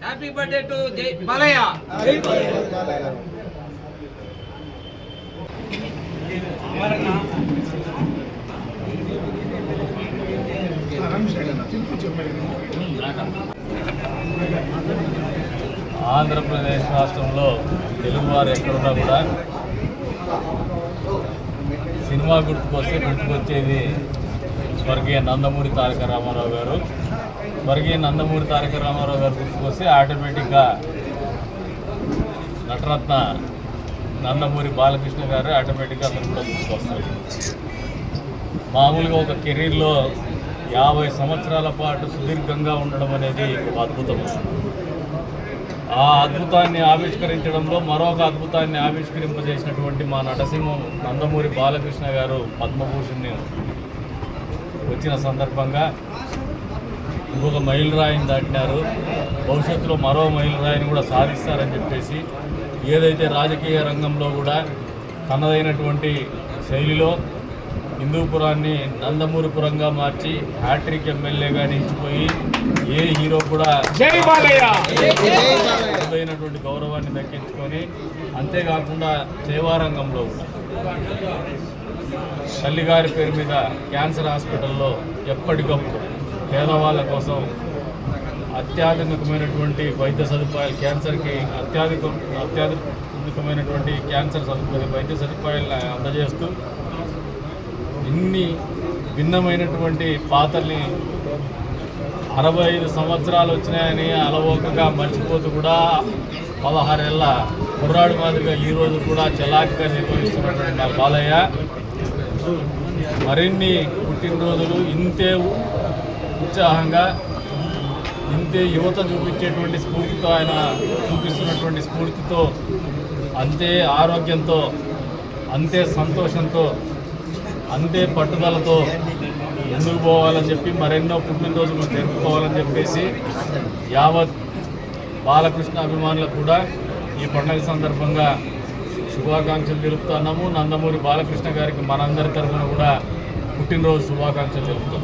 Happy birthday to జై బాలయ్య ఆంధ్రప్రదేశ్ రాష్ట్రంలో తెలుగువారు ఎక్కడున్నా కూడా సినిమా గుర్తుకొస్తే గుర్తుకొచ్చేది స్వర్గీయ నందమూరి తారక రామారావు గారు. స్వర్గీయ నందమూరి తారక రామారావు గారు గుర్తుకొస్తే ఆటోమేటిక్గా నటరత్న నందమూరి బాలకృష్ణ గారు ఆటోమేటిక్గా అతను కూడా మామూలుగా ఒక కెరీర్లో యాభై సంవత్సరాల పాటు సుదీర్ఘంగా ఉండడం అనేది ఒక అద్భుతం. ఆ అద్భుతాన్ని ఆవిష్కరించడంలో మరొక అద్భుతాన్ని ఆవిష్కరింపజేసినటువంటి మా నటసింహం నందమూరి బాలకృష్ణ గారు పద్మభూషణ్ని వచ్చిన సందర్భంగా ఇంకొక మైలురాయిని దాటినారు. భవిష్యత్తులో మరో మైలురాయిని కూడా సాధిస్తారని చెప్పేసి ఏదైతే రాజకీయ రంగంలో కూడా తనదైనటువంటి శైలిలో హిందూపురాన్ని నందమూరిపురంగా మార్చి హ్యాట్రిక్ ఎమ్మెల్యేగా నిలిచిపోయి ఏ హీరో కూడా అరుదైనటువంటి గౌరవాన్ని దక్కించుకొని అంతేకాకుండా సేవారంగంలో తల్లిగారి పేరు మీద క్యాన్సర్ హాస్పిటల్లో ఎప్పటికప్పుడు పేదవాళ్ళ కోసం అత్యాధునికమైనటువంటి వైద్య సదుపాయాలు క్యాన్సర్కి అత్యాధిక అత్యాధునికమైనటువంటి క్యాన్సర్ సదుపాయ వైద్య సదుపాయాలను అందజేస్తూ ఇన్ని భిన్నమైనటువంటి పాత్రల్ని అరవై ఐదు సంవత్సరాలు వచ్చినాయని అలవోకగా మర్చిపోతూ కూడా పదహారేళ్ళ కుర్రాడు మాదిరిగా ఈ కూడా చలాకీగా నిర్వహిస్తున్నటువంటి మా బాలయ్య. మరిన్ని పుట్టినరోజులు ఇంతే ఉత్సాహంగా ఇంతే యువత చూపించేటువంటి స్ఫూర్తితో ఆయన చూపిస్తున్నటువంటి స్ఫూర్తితో అంతే ఆరోగ్యంతో అంతే సంతోషంతో అంతే పట్టుదలతో ముందుకు పోవాలని చెప్పి మరెన్నో పుట్టినరోజులు జరుపుకోవాలని చెప్పేసి యావత్ బాలకృష్ణ అభిమానులకు కూడా ఈ పండుగ సందర్భంగా శుభాకాంక్షలు తెలుపుతున్నాము. నందమూరి బాలకృష్ణ గారికి మనందరి తరఫున కూడా పుట్టినరోజు శుభాకాంక్షలు తెలుపుతాం.